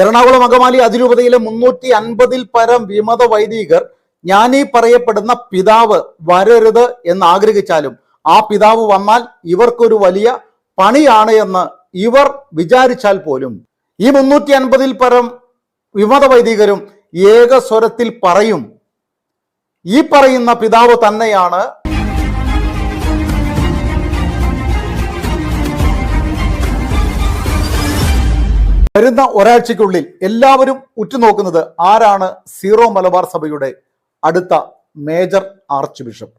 എറണാകുളം അങ്കമാലി അതിരൂപതയിലെ മുന്നൂറ്റി അൻപതിൽ പരം വിമത വൈദികർ ഞാനീ പറയപ്പെടുന്ന പിതാവ് വരരുത് എന്ന് ആഗ്രഹിച്ചാലും ആ പിതാവ് വന്നാൽ ഇവർക്കൊരു വലിയ പണിയാണ് എന്ന് ഇവർ വിചാരിച്ചാൽ പോലും. ഈ മുന്നൂറ്റി അൻപതിൽ പരം വിമത വൈദികരും ഏകസ്വരത്തിൽ പറയും. ഈ പറയുന്ന പിതാവ് തന്നെയാണ് വരുന്ന ഒരാഴ്ചയ്ക്കുള്ളിൽ എല്ലാവരും ഉറ്റുനോക്കുന്നത് ആരാണ് സീറോ മലബാർ സഭയുടെ അടുത്ത മേജർ ആർച്ച് ബിഷപ്പ്?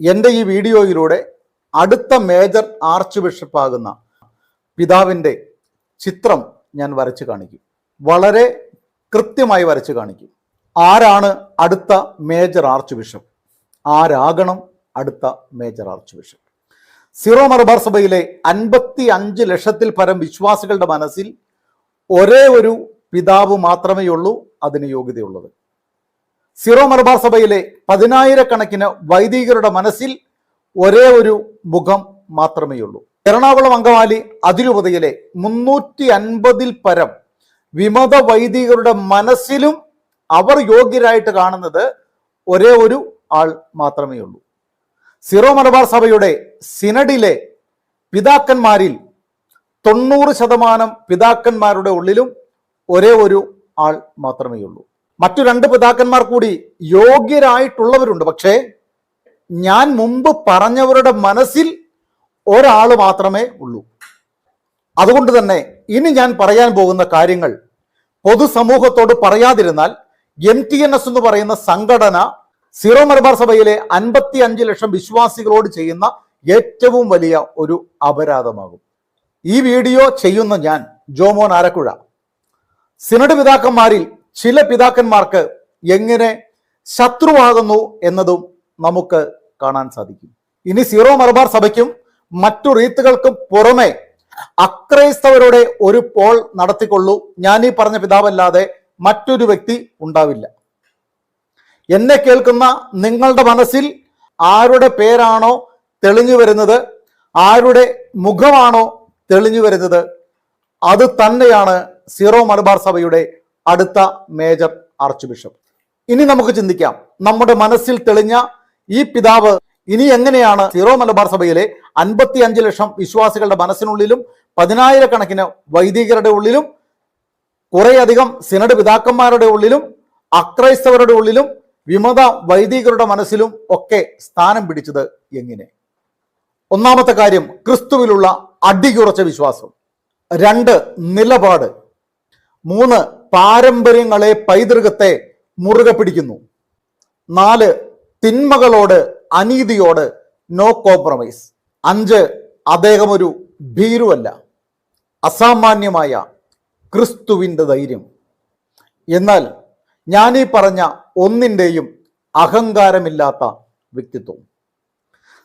എന്റെ ഈ വീഡിയോയിലൂടെ അടുത്ത മേജർ ആർച്ച് ബിഷപ്പ് ആകുന്ന പിതാവിന്റെ ചിത്രം ഞാൻ വരച്ചു കാണിക്കും. വളരെ കൃത്യമായി വരച്ചു കാണിക്കും. ആരാണ് അടുത്ത മേജർ ആർച്ച് ബിഷപ്പ്? ആരാകണം അടുത്ത major archbishop? Syro Malabar സഭയിലെ അൻപത്തി അഞ്ച് ലക്ഷത്തിൽ പരം വിശ്വാസികളുടെ മനസ്സിൽ ഒരേ ഒരു പിതാവ് മാത്രമേ ഉള്ളൂ അതിന് യോഗ്യതയുള്ളത്. സിറോ മലബാർ സഭയിലെ പതിനായിരക്കണക്കിന് വൈദികരുടെ മനസ്സിൽ ഒരേ ഒരു മുഖം മാത്രമേ ഉള്ളൂ. എറണാകുളം അങ്കമാലി അതിരൂപതയിലെ മുന്നൂറ്റി അൻപതിൽ പരം വിമത വൈദികരുടെ മനസ്സിലും അവർ യോഗ്യരായിട്ട് കാണുന്നത് ഒരേ ഒരു ആൾ മാത്രമേ ഉള്ളൂ. സിറോ മലബാർ സഭയുടെ സിനഡിലെ പിതാക്കന്മാരിൽ തൊണ്ണൂറ് ശതമാനം പിതാക്കന്മാരുടെ ഉള്ളിലും ഒരേ ഒരു ആൾ മാത്രമേ ഉള്ളൂ മറ്റു രണ്ട് പിതാക്കന്മാർ കൂടി യോഗ്യരായിട്ടുള്ളവരുണ്ട്. പക്ഷേ ഞാൻ മുമ്പ് പറഞ്ഞവരുടെ മനസ്സിൽ ഒരാൾ മാത്രമേ ഉള്ളൂ. അതുകൊണ്ട് തന്നെ ഇനി ഞാൻ പറയാൻ പോകുന്ന കാര്യങ്ങൾ പൊതുസമൂഹത്തോട് പറയാതിരുന്നാൽ എം ടി എൻ എസ് എന്ന് പറയുന്ന സംഘടന സിറോ മലബാർ സഭയിലെ അൻപത്തി അഞ്ച് ലക്ഷം വിശ്വാസികളോട് ചെയ്യുന്ന ഏറ്റവും വലിയ ഒരു അപരാധമാകും. ഈ വീഡിയോ ചെയ്യുന്ന ഞാൻ ജോമോൻ ആരക്കുഴ. സിനഡ് പിതാക്കന്മാരിൽ ചില പിതാക്കന്മാർക്ക് എങ്ങനെ ശത്രുവാകുന്നു എന്നതും നമുക്ക് കാണാൻ സാധിക്കും. ഇനി സീറോ മലബാർ സഭയ്ക്കും മറ്റു റീത്തുകൾക്കും പുറമെ അക്രൈസ്തവരുടെ ഒരു പോൾ നടത്തിക്കൊള്ളൂ. ഞാൻ ഈ പറഞ്ഞ പിതാവല്ലാതെ മറ്റൊരു വ്യക്തി ഉണ്ടാവില്ല. എന്നെ കേൾക്കുന്ന നിങ്ങളുടെ മനസ്സിൽ ആരുടെ പേരാണോ തെളിഞ്ഞു വരുന്നത്? ആരുടെ മുഖമാണോ തെളിഞ്ഞു വരുന്നത് അത് തന്നെയാണ് സീറോ മലബാർ സഭയുടെ അടുത്ത മേജർ ആർച്ച് ബിഷപ്പ്. ഇനി നമുക്ക് ചിന്തിക്കാം. നമ്മുടെ മനസ്സിൽ തെളിഞ്ഞ ഈ പിതാവ് ഇനി എങ്ങനെയാണ് സീറോ മലബാർ സഭയിലെ അൻപത്തി അഞ്ച് ലക്ഷം വിശ്വാസികളുടെ മനസ്സിനുള്ളിലും പതിനായിരക്കണക്കിന് വൈദികരുടെ ഉള്ളിലും കുറേയധികം സിനഡ് പിതാക്കന്മാരുടെ ഉള്ളിലും അക്രൈസ്തവരുടെ ഉള്ളിലും വിമത വൈദികരുടെ മനസ്സിലും ഒക്കെ സ്ഥാനം പിടിച്ചത് എങ്ങനെ? ഒന്നാമത്തെ കാര്യം ക്രിസ്തുവിലുള്ള അടിയുറച്ച വിശ്വാസം. രണ്ട് നിലപാട്. മൂന്ന് പാരമ്പര്യങ്ങളെ പൈതൃകത്തെ മുറുകെ പിടിക്കുന്നു. നാല് തിന്മകളോട് അനീതിയോട് നോ കോംപ്രമൈസ് അഞ്ച് അദ്ദേഹം ഒരു ഭീരുവല്ല. അസാമാന്യമായ ക്രിസ്തുവിന്റെ ധൈര്യം. എന്നാൽ ഞാനീ പറഞ്ഞ ഒന്നിന്റെയും അഹങ്കാരമില്ലാത്ത വ്യക്തിത്വം.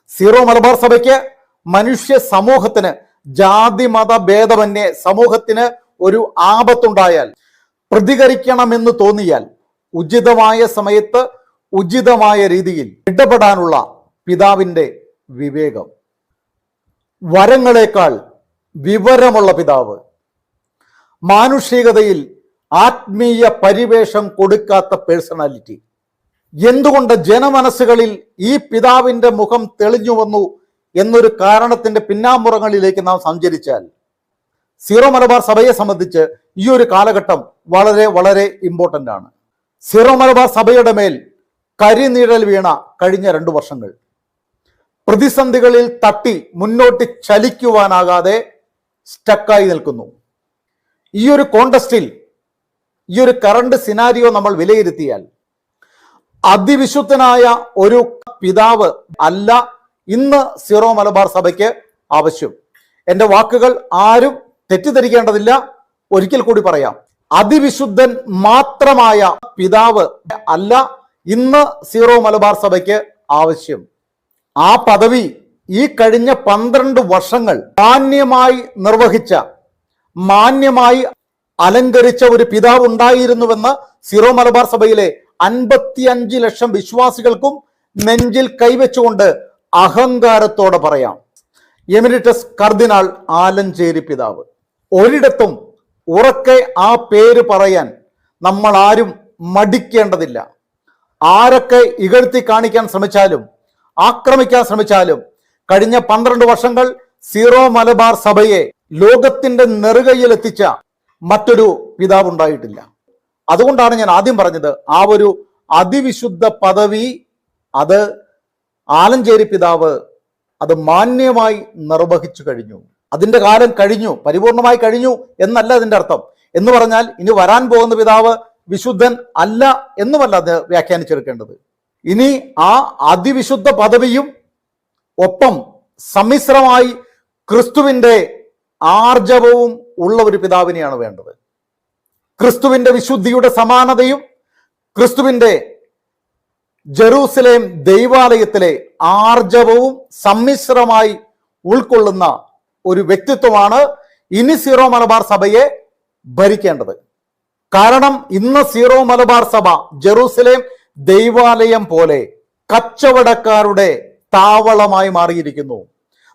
സീറോ മലബാർ സഭയ്ക്ക് മനുഷ്യ സമൂഹത്തിന് ജാതി മത ഭേദമന്യേ സമൂഹത്തിന് ഒരു ആപത്തുണ്ടായാൽ പ്രതികരിക്കണമെന്ന് തോന്നിയാൽ ഉചിതമായ സമയത്ത് ഉചിതമായ രീതിയിൽ ഇടപെടാനുള്ള പിതാവിന്റെ വിവേകം. വരങ്ങളെക്കാൾ വിവരമുള്ള പിതാവ്. മാനുഷികതയിൽ ആത്മീയ പരിവേഷം കൊടുക്കാത്ത പേഴ്സണാലിറ്റി. എന്തുകൊണ്ട് ജനമനസ്സുകളിൽ ഈ പിതാവിന്റെ മുഖം തെളിഞ്ഞു വന്നു എന്നൊരു കാരണത്തിന്റെ പിന്നാമ്പുറങ്ങളിലേക്ക് നാം സഞ്ചരിച്ചാൽ സീറോ മലബാർ സഭയെ സംബന്ധിച്ച് ഈ ഒരു കാലഘട്ടം വളരെ വളരെ ഇമ്പോർട്ടന്റ് ആണ്. സീറോ മലബാർ സഭയുടെ മേൽ കരിനീഴൽ വീണ കഴിഞ്ഞ രണ്ടു വർഷങ്ങൾ. പ്രതിസന്ധികളിൽ തട്ടി മുന്നോട്ട് ചലിക്കുവാനാകാതെ സ്റ്റക്കായി നിൽക്കുന്നു. ഈ ഒരു കോണ്ടസ്റ്റിൽ ഈ ഒരു കറണ്ട് സിനാരിയോ നമ്മൾ വിലയിരുത്തിയാൽ അതിവിശുദ്ധനായ ഒരു പിതാവ് അല്ല ഇന്ന് സീറോ മലബാർ സഭയ്ക്ക് ആവശ്യം. എന്റെ വാക്കുകൾ ആരും തെറ്റിദ്ധരിക്കേണ്ടതില്ല. ഒരിക്കൽ കൂടി പറയാം. അതിവിശുദ്ധൻ മാത്രമായ പിതാവ് അല്ല ഇന്ന് സീറോ മലബാർ സഭയ്ക്ക് ആവശ്യം. ആ പദവി ഈ കഴിഞ്ഞ പന്ത്രണ്ട് വർഷങ്ങൾ മാന്യമായി നിർവഹിച്ച മാന്യമായി അലങ്കരിച്ച ഒരു പിതാവ് ഉണ്ടായിരുന്നുവെന്ന് സീറോ മലബാർ സഭയിലെ അൻപത്തിയഞ്ച് ലക്ഷം വിശ്വാസികൾക്കും നെഞ്ചിൽ കൈവച്ചുകൊണ്ട് അഹങ്കാരത്തോടെ പറയാം. എമിനിറ്റസ് കർദിനാൾ ആലഞ്ചേരി പിതാവ്. ഒരിടത്തും ഉറക്കെ ആ പേര് പറയാൻ നമ്മൾ ആരും മടിക്കേണ്ടതില്ല. ആരൊക്കെ ഇകഴ്ത്തി കാണിക്കാൻ ശ്രമിച്ചാലും ആക്രമിക്കാൻ ശ്രമിച്ചാലും കഴിഞ്ഞ പന്ത്രണ്ട് വർഷങ്ങൾ സീറോ മലബാർ സഭയെ ലോകത്തിന്റെ നെറുകയിൽ എത്തിച്ച മറ്റൊരു പിതാവ് ഉണ്ടായിട്ടില്ല. അതുകൊണ്ടാണ് ഞാൻ ആദ്യം പറഞ്ഞത് ആ ഒരു അതിവിശുദ്ധ പദവി അത് ആലഞ്ചേരി പിതാവ് അത് മാന്യമായി നിർവഹിച്ചു കഴിഞ്ഞു. അതിന്റെ കാലം കഴിഞ്ഞു പരിപൂർണമായി കഴിഞ്ഞു എന്നല്ല അതിന്റെ അർത്ഥം. എന്ന് പറഞ്ഞാൽ ഇനി വരാൻ പോകുന്ന പിതാവ് വിശുദ്ധൻ അല്ല എന്നുമല്ല അത് വ്യാഖ്യാനിച്ചെടുക്കേണ്ടത്. ഇനി ആ അതിവിശുദ്ധ പദവിയും ഒപ്പം സമ്മിശ്രമായി ക്രിസ്തുവിന്റെ ആർജവവും ഉള്ള ഒരു പിതാവിനെയാണ് വേണ്ടത്. ക്രിസ്തുവിന്റെ വിശുദ്ധിയുടെ സമാനതയും ക്രിസ്തുവിന്റെ ജെറൂസലേം ദൈവാലയത്തിലെ ആർജവവും സമ്മിശ്രമായി ഉൾക്കൊള്ളുന്ന ഒരു വ്യക്തിത്വമാണ് ഇനി സീറോ മലബാർ സഭയെ ഭരിക്കേണ്ടത്. കാരണം ഇന്ന് സീറോ മലബാർ സഭ ജെറൂസലേം ദൈവാലയം പോലെ കച്ചവടക്കാരുടെ താവളമായി മാറിയിരിക്കുന്നു.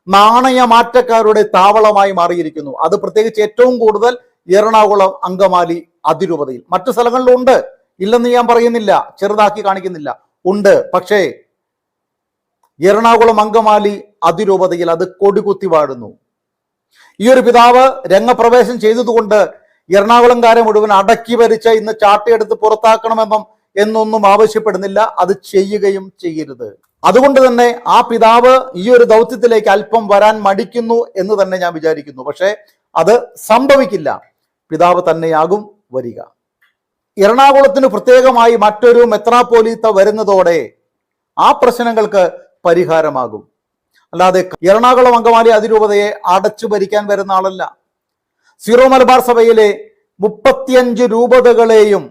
നാണയമാറ്റക്കാരുടെ താവളമായി മാറിയിരിക്കുന്നു. അത് പ്രത്യേകിച്ച് ഏറ്റവും കൂടുതൽ എറണാകുളം അങ്കമാലി അതിരൂപതയിൽ. മറ്റു സ്ഥലങ്ങളിലുണ്ട് ഇല്ലെന്ന് ഞാൻ പറയുന്നില്ല. ചെറുതാക്കി കാണിക്കുന്നില്ല. ഉണ്ട്. പക്ഷേ എറണാകുളം അങ്കമാലി അതിരൂപതയിൽ അത് കൊടികുത്തി വാഴുന്നു ഈ ഒരു പിതാവ് രംഗപ്രവേശം ചെയ്തതുകൊണ്ട് എറണാകുളംകാരെ മുഴുവൻ അടക്കി ഭരിച്ച ഇന്ന് ചാട്ടയെടുത്ത് പുറത്താക്കണമെന്നും എന്നൊന്നും ആവശ്യപ്പെടുന്നില്ല. അത് ചെയ്യുകയും ചെയ്യരുത്. അതുകൊണ്ട് തന്നെ ആ പിതാവ് ഈ ഒരു ദൗത്യത്തിലേക്ക് അല്പം വരാൻ മടിക്കുന്നു എന്ന് തന്നെ ഞാൻ വിചാരിക്കുന്നു. പക്ഷേ അത് സംഭവിക്കില്ല. പിതാവ് തന്നെയാകും വരിക. എറണാകുളത്തിന് പ്രത്യേകമായി മറ്റൊരു മെത്രാപ്പോലീത്ത വരുന്നതോടെ ആ പ്രശ്നങ്ങൾക്ക് പരിഹാരമാകും. അല്ലാതെ എറണാകുളം അങ്കമാലി അതിരൂപതയെ അടച്ചു ഭരിക്കാൻ വരുന്ന ആളല്ല. സീറോ മലബാർ സഭയിലെ മുപ്പത്തിയഞ്ച് രൂപതകളെയും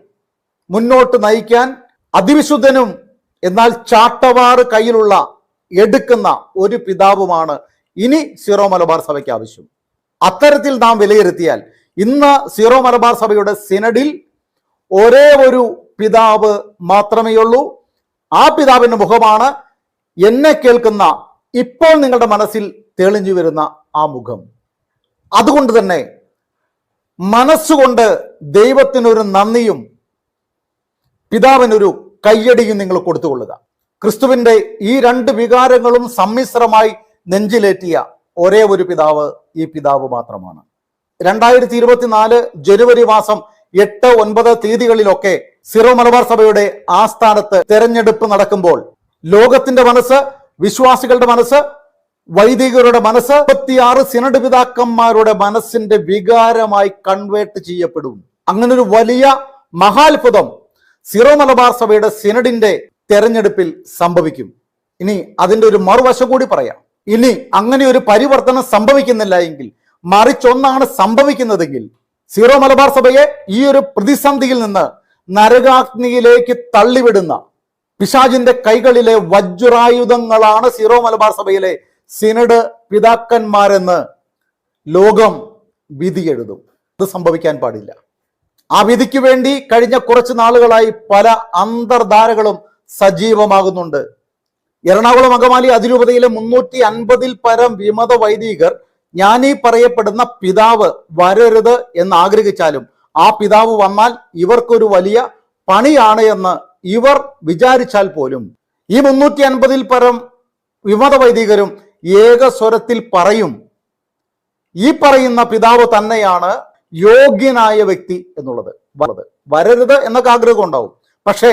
മുന്നോട്ട് നയിക്കാൻ അതിവിശുദ്ധനും എന്നാൽ ചാട്ടവാർ കയ്യിലുള്ള എടുക്കുന്ന ഒരു പിതാവുമാണ് ഇനി സീറോ മലബാർ സഭയ്ക്ക് ആവശ്യം. അത്തരത്തിൽ നാം വിലയിരുത്തിയാൽ ഇന്ന് സീറോ മലബാർ സഭയുടെ സിനഡിൽ ഒരേ ഒരു പിതാവ് മാത്രമേ ഉള്ളൂ ആ പിതാവിന്റെ മുഖമാണ് എന്നെ കേൾക്കുന്ന ഇപ്പോൾ നിങ്ങളുടെ മനസ്സിൽ തെളിഞ്ഞു വരുന്ന ആ മുഖം. അതുകൊണ്ട് തന്നെ മനസ്സുകൊണ്ട് ദൈവത്തിനൊരു നന്ദിയും പിതാവിനൊരു കയ്യടിയും നിങ്ങൾ കൊടുത്തുകൊള്ളുക. ക്രിസ്തുവിന്റെ ഈ രണ്ട് വികാരങ്ങളും സമ്മിശ്രമായി നെഞ്ചിലേറ്റിയ ഒരേ ഒരു പിതാവ് ഈ പിതാവ് മാത്രമാണ്. രണ്ടായിരത്തി ഇരുപത്തിനാല് ജനുവരി മാസം എട്ട് ഒൻപത് തീയതികളിലൊക്കെ സിറോ മലബാർ സഭയുടെ ആസ്ഥാനത്ത് തെരഞ്ഞെടുപ്പ് നടക്കുമ്പോൾ ലോകത്തിന്റെ മനസ്സ് വിശ്വാസികളുടെ മനസ്സ് വൈദികരുടെ മനസ്സ് മുപ്പത്തിയാറ് സിനഡ് പിതാക്കന്മാരുടെ മനസ്സിന്റെ വികാരമായി കൺവേർട്ട് ചെയ്യപ്പെടും. അങ്ങനെ ഒരു വലിയ മഹാത്ഭുതം സിറോ മലബാർ സഭയുടെ സിനഡിന്റെ തെരഞ്ഞെടുപ്പിൽ സംഭവിക്കും. ഇനി അതിന്റെ ഒരു മറുവശം കൂടി പറയാം. ഇനി അങ്ങനെ ഒരു പരിവർത്തനം സംഭവിക്കുന്നില്ല എങ്കിൽ മറിച്ചൊന്നാണ് സംഭവിക്കുന്നതെങ്കിൽ സീറോ മലബാർ സഭയെ ഈ ഒരു പ്രതിസന്ധിയിൽ നിന്ന് നരകാഗ്നിയിലേക്ക് തള്ളിവിടുന്ന പിശാജിന്റെ കൈകളിലെ വജ്രായുധങ്ങളാണ് സീറോ മലബാർ സഭയിലെ സിനഡ് പിതാക്കന്മാരെന്ന് ലോകം വിധി എഴുതും ഇത് സംഭവിക്കാൻ പാടില്ല. ആ വിധിക്ക് വേണ്ടി കഴിഞ്ഞ കുറച്ച് നാളുകളായി പല അന്തർധാരകളും സജീവമാകുന്നുണ്ട്. എറണാകുളം അങ്കമാലി അതിരൂപതയിലെ മുന്നൂറ്റി അൻപതിൽ പരം വിമത വൈദികർ ഞാൻ ഈ പറയപ്പെടുന്ന പിതാവ് വരരുത് എന്ന് ആഗ്രഹിച്ചാലും ആ പിതാവ് വന്നാൽ ഇവർക്കൊരു വലിയ പണിയാണ് എന്ന് ഇവർ വിചാരിച്ചാൽ പോലും. ഈ മുന്നൂറ്റി അൻപതിൽ പരം വിമത വൈദികരും ഏകസ്വരത്തിൽ പറയും ഈ പറയുന്ന പിതാവ് തന്നെയാണ് യോഗ്യനായ വ്യക്തി എന്നുള്ളത്. വരരുത് എന്നൊക്കെ ആഗ്രഹം ഉണ്ടാവും. പക്ഷേ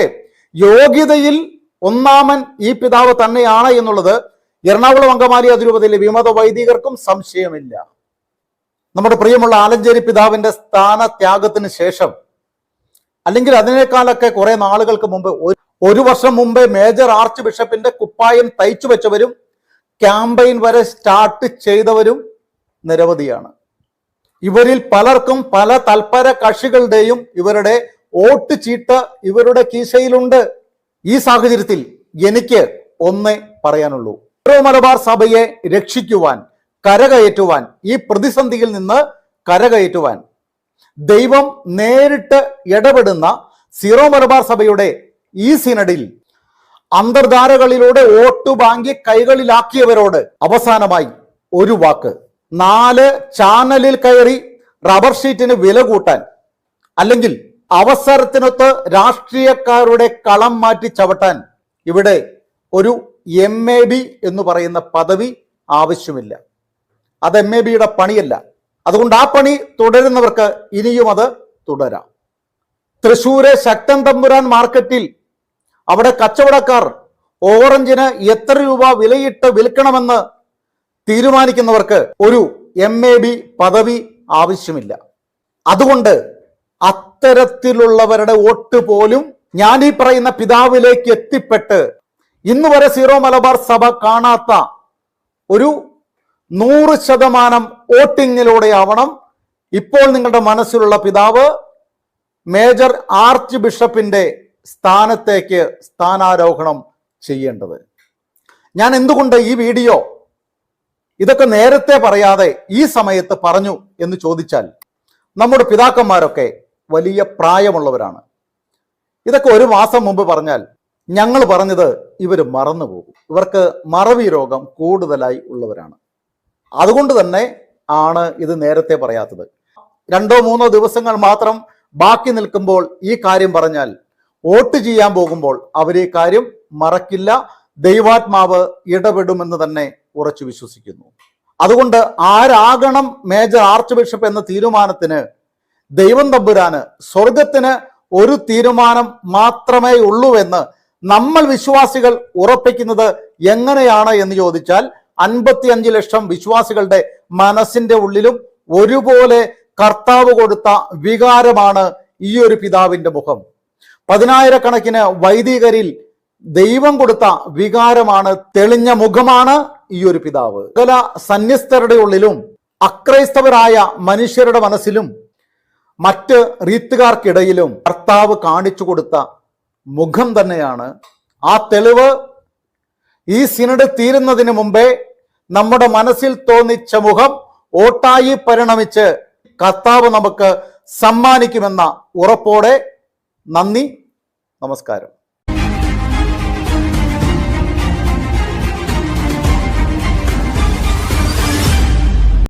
യോഗ്യതയിൽ ഒന്നാമൻ ഈ പിതാവ് തന്നെയാണ് എന്നുള്ളത് എറണാകുളം അങ്കമാലി അതിരൂപതയിലെ വിമത വൈദികർക്കും സംശയമില്ല. നമ്മുടെ പ്രിയമുള്ള ആലഞ്ചേരി പിതാവിന്റെ സ്ഥാനത്യാഗത്തിന് ശേഷം അല്ലെങ്കിൽ അതിനേക്കാളൊക്കെ കുറെ നാളുകൾക്ക് മുമ്പ് ഒരു- വർഷം മുമ്പേ മേജർ ആർച്ച് ബിഷപ്പിന്റെ കുപ്പായം തയ്ച്ചു വെച്ചവരും ക്യാമ്പയിൻ വരെ സ്റ്റാർട്ട് ചെയ്തവരും നിരവധിയാണ്. ഇവരിൽ പലർക്കും പല തൽപര കക്ഷികളുടെയും ഇവരുടെ വോട്ട് ചീട്ട് ഇവരുടെ കീശയിലുണ്ട്. ഈ സാഹചര്യത്തിൽ എനിക്ക് ഒന്നേ പറയാനുള്ളൂ. സീറോ മലബാർ സഭയെ രക്ഷിക്കുവാൻ കരകയറ്റുവാൻ ഈ പ്രതിസന്ധിയിൽ നിന്ന് കരകയറ്റുവാൻ. ദൈവം നേരിട്ട് ഇടപെടുന്ന സീറോ മലബാർ സഭയുടെ ഈ സിനഡിൽ അന്തർധാരകളിലൂടെ വോട്ട് ബാങ്കി കൈകളിലാക്കിയവരോട് അവസാനമായി ഒരു വാക്ക്. നാല് ചാനലിൽ കയറി റബ്ബർ ഷീറ്റിന് വില കൂട്ടാൻ അല്ലെങ്കിൽ അവസരത്തിനൊത്ത് രാഷ്ട്രീയക്കാരുടെ കളം മാറ്റി ചവിട്ടാൻ ഇവിടെ ഒരു എം എ ബി എന്ന് പറയുന്ന പദവി ആവശ്യമില്ല. അത് എം എ ബിയുടെ പണിയല്ല. അതുകൊണ്ട് ആ പണി തുടരുന്നവർക്ക് ഇനിയും അത് തുടരാം. തൃശൂരെ ശക്തൻ തമ്പുരാൻ മാർക്കറ്റിൽ അവിടെ കച്ചവടക്കാർ ഓറഞ്ചിന് എത്ര രൂപ വിലയിട്ട് വിൽക്കണമെന്ന് തീരുമാനിക്കുന്നവർക്ക് ഒരു എം എ ബി പദവി ആവശ്യമില്ല. അതുകൊണ്ട് അത്തരത്തിലുള്ളവരുടെ വോട്ട് പോലും ഞാൻ ഈ പറയുന്ന പിതാവിലേക്ക് എത്തിപ്പെട്ട് ഇന്ന് വരെ സീറോ മലബാർ സഭ കാണാത്ത ഒരു നൂറ് ശതമാനം വോട്ടിങ്ങിലൂടെയാവണം ഇപ്പോൾ നിങ്ങളുടെ മനസ്സിലുള്ള പിതാവ് മേജർ ആർച്ച് ബിഷപ്പിന്റെ സ്ഥാനത്തേക്ക് സ്ഥാനാരോഹണം ചെയ്യേണ്ടത്. ഞാൻ എന്തുകൊണ്ട് ഈ വീഡിയോ ഇതൊക്കെ നേരത്തെ പറയാതെ ഈ സമയത്ത് പറഞ്ഞു എന്ന് ചോദിച്ചാൽ നമ്മുടെ പിതാക്കന്മാരൊക്കെ വലിയ പ്രായമുള്ളവരാണ്. ഇതൊക്കെ ഒരു മാസം മുമ്പ് പറഞ്ഞാൽ ഞങ്ങൾ പറഞ്ഞത് ഇവർ മറന്നുപോകും ഇവർക്ക് മറവി രോഗം കൂടുതലായി ഉള്ളവരാണ്. അതുകൊണ്ട് തന്നെ ആണ് ഇത് നേരത്തെ പറയാത്തത്. രണ്ടോ മൂന്നോ ദിവസങ്ങൾ മാത്രം ബാക്കി നിൽക്കുമ്പോൾ ഈ കാര്യം പറഞ്ഞാൽ വോട്ട് ചെയ്യാൻ പോകുമ്പോൾ അവർ ഈ കാര്യം മറക്കില്ല ദൈവാത്മാവ് ഇടപെടുമെന്ന് തന്നെ ഉറച്ചു വിശ്വസിക്കുന്നു. അതുകൊണ്ട് ആരാകണം മേജർ ആർച്ച് ബിഷപ്പ് എന്ന തീരുമാനത്തിന് ദൈവം തമ്പുരാന് സ്വർഗത്തിന് ഒരു തീരുമാനം മാത്രമേ ഉള്ളൂ എന്ന് നമ്മൾ വിശ്വാസികൾ ഉറപ്പിക്കുന്നത് എങ്ങനെയാണ് എന്ന് ചോദിച്ചാൽ അൻപത്തി അഞ്ച് ലക്ഷം വിശ്വാസികളുടെ മനസ്സിന്റെ ഉള്ളിലും ഒരുപോലെ കർത്താവ് കൊടുത്ത വികാരമാണ് ഈ ഒരു പിതാവിന്റെ മുഖം. പതിനായിരക്കണക്കിന് വൈദികരിൽ ദൈവം കൊടുത്ത വികാരമാണ് തെളിഞ്ഞ മുഖമാണ് ഈ ഒരു പിതാവ്. സകല സന്യസ്തരുടെ ഉള്ളിലും അക്രൈസ്തവരായ മനുഷ്യരുടെ മനസ്സിലും മറ്റ് റീത്തുകാർക്കിടയിലും കർത്താവ് കാണിച്ചു കൊടുത്ത മുഖം തന്നെയാണ്. ആ തെളിവ് ഈ സിനഡ് തീരുന്നതിന് മുമ്പേ നമ്മുടെ മനസ്സിൽ തോന്നിച്ച മുഖം ഓട്ടായി പരിണമിച്ച് കർത്താവ് നമുക്ക് സമ്മാനിക്കുമെന്ന ഉറപ്പോടെ നന്ദി നമസ്കാരം.